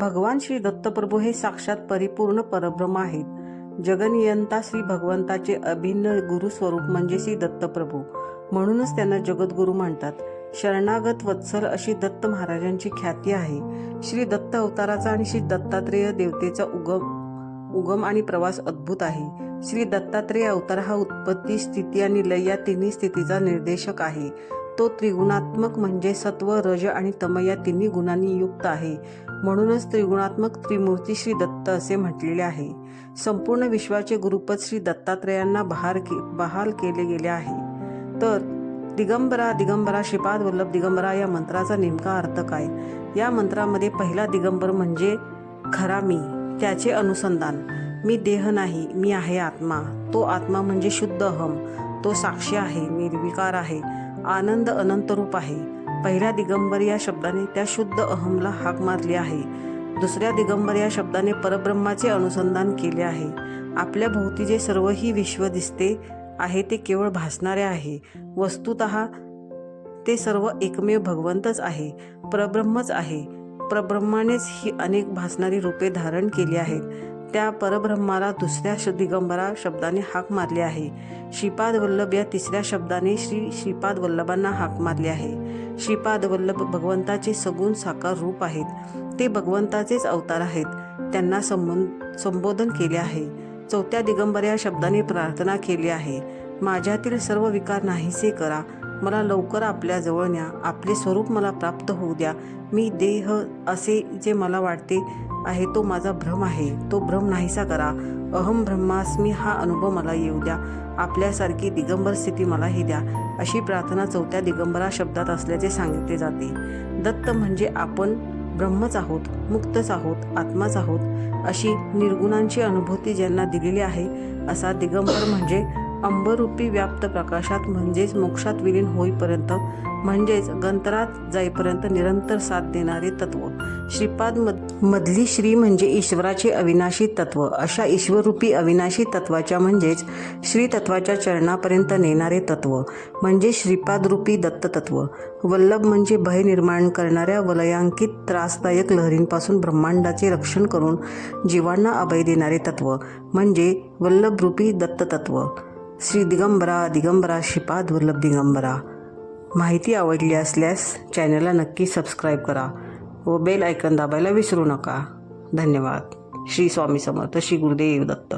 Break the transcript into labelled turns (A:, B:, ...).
A: भगवान श्री दत्तप्रभू हे साक्षात परिपूर्ण परब्रह्म आहेत. जगनियंता श्री भगवंताचे अभिन्न गुरुस्वरूप म्हणजे श्री दत्तप्रभू. म्हणूनच त्यांना जगद्गुरू म्हणतात. शरणागत वत्सल अशी दत्त महाराजांची ख्याती आहे. श्री दत्त अवताराचा आणि श्री दत्तात्रेय देवतेचा उगम उगम आणि प्रवास अद्भुत आहे. श्री दत्तात्रेय अवतार हा उत्पत्ती स्थिती आणि लय या तिन्ही स्थितीचा निर्देशक आहे. तो त्रिगुणात्मक म्हणजे सत्व रज आणि तम या तिन्ही गुणांनी युक्त आहे. म्हणूनच त्रिगुणात्मक त्रिमूर्ती श्री दत्त असे म्हटलेले आहे. संपूर्ण विश्वाचे गुरुपद श्री दत्तात्रेयांना बहार के बहाल केले गेले आहे. तर दिगंबरा दिगंबरा श्रीपाद वल्लभ दिगंबरा या मंत्राचा नेमका अर्थ काय? या मंत्रामध्ये पहिला दिगंबर म्हणजे खरा मी त्याचे अनुसंधान. मी देह नाही मी आहे आत्मा. तो आत्मा म्हणजे शुद्ध अहम. तो साक्षी आहे निर्विकार आहे. आनंद अनंतरूप आहे. पहिल्या दिगंबर या शब्दाने त्या शुद्ध अहमला हाक मारली आहे. दुसऱ्या दिगंबर या शब्दाने परब्रह्माचे अनुसंधान केले आहे. आपल्या भोवती जे सर्वही विश्व दिसते आहे ते केवळ भासणारे आहे. वस्तुत ते सर्व एकमेव भगवंतच आहे परब्रह्मच आहे. परब्रह्मानेच ही अनेक भासणारी रूपे धारण केली आहेत. त्या परब्रह्माला दुसऱ्या श- दिगंबरा शब्दाने हाक मारली आहे. श्रीपाद वल्लभ या तिसऱ्या शब्दाने श्री श्रीपाद वल्लभांना हाक मारली आहे. श्रीपाद वल्लभ भगवंताचे सगुण साकार रूप आहेत. ते भगवंताचेच अवतार आहेत. त्यांना संबोध संबोधन केले आहे. चौथ्या दिगंबर या शब्दाने प्रार्थना केली आहे. माझ्यातील सर्व विकार नाहीसे करा. मला लवकर आपल्या जवळ न्या. आपले स्वरूप मला प्राप्त होऊ द्या. मी देह असे जे मला वाटते आहे तो माझा भ्रम आहे. तो भ्रम नाहीसा करा. अहम ब्रह्मास्मी हा अनुभव मला येऊ द्या. आपल्यासारखी दिगंबर स्थिती मलाही द्या. अशी प्रार्थना चौथ्या दिगंबरा शब्दात असल्याचे सांगितले जाते. दत्त म्हणजे आपण ब्रह्मच आहोत मुक्तच आहोत आत्माच आहोत अशी निर्गुणांची अनुभूती ज्यांना दिलेली आहे असा दिगंबर म्हणजे अंबरूपी व्याप्त प्रकाशात म्हणजेच मोक्षात विलीन होईपर्यंत म्हणजेच गंतरात जाईपर्यंत निरंतर साथ देणारे तत्व. श्रीपाद मधली श्री म्हणजे ईश्वराचे अविनाशी तत्व. अशा ईश्वरूपी अविनाशी तत्वाच्या म्हणजेच श्री तत्वाच्या चरणापर्यंत नेणारे तत्व म्हणजे श्रीपादरूपी दत्ततत्व. वल्लभ म्हणजे भय निर्माण करणाऱ्या वलयांकित त्रासदायक लहरींपासून ब्रह्मांडाचे रक्षण करून जीवांना अभय देणारे तत्व म्हणजे वल्लभरूपी दत्ततत्व. श्री दिगंबरा दिगंबरा श्रीपाद वल्लभ दिगंबरा. माहिती आवडली असल्यास चॅनलला नक्की सबस्क्राईब करा व बेल ऐकन दाबायला विसरू नका. धन्यवाद. श्री स्वामी समर्थ श्री गुरुदेव दत्त.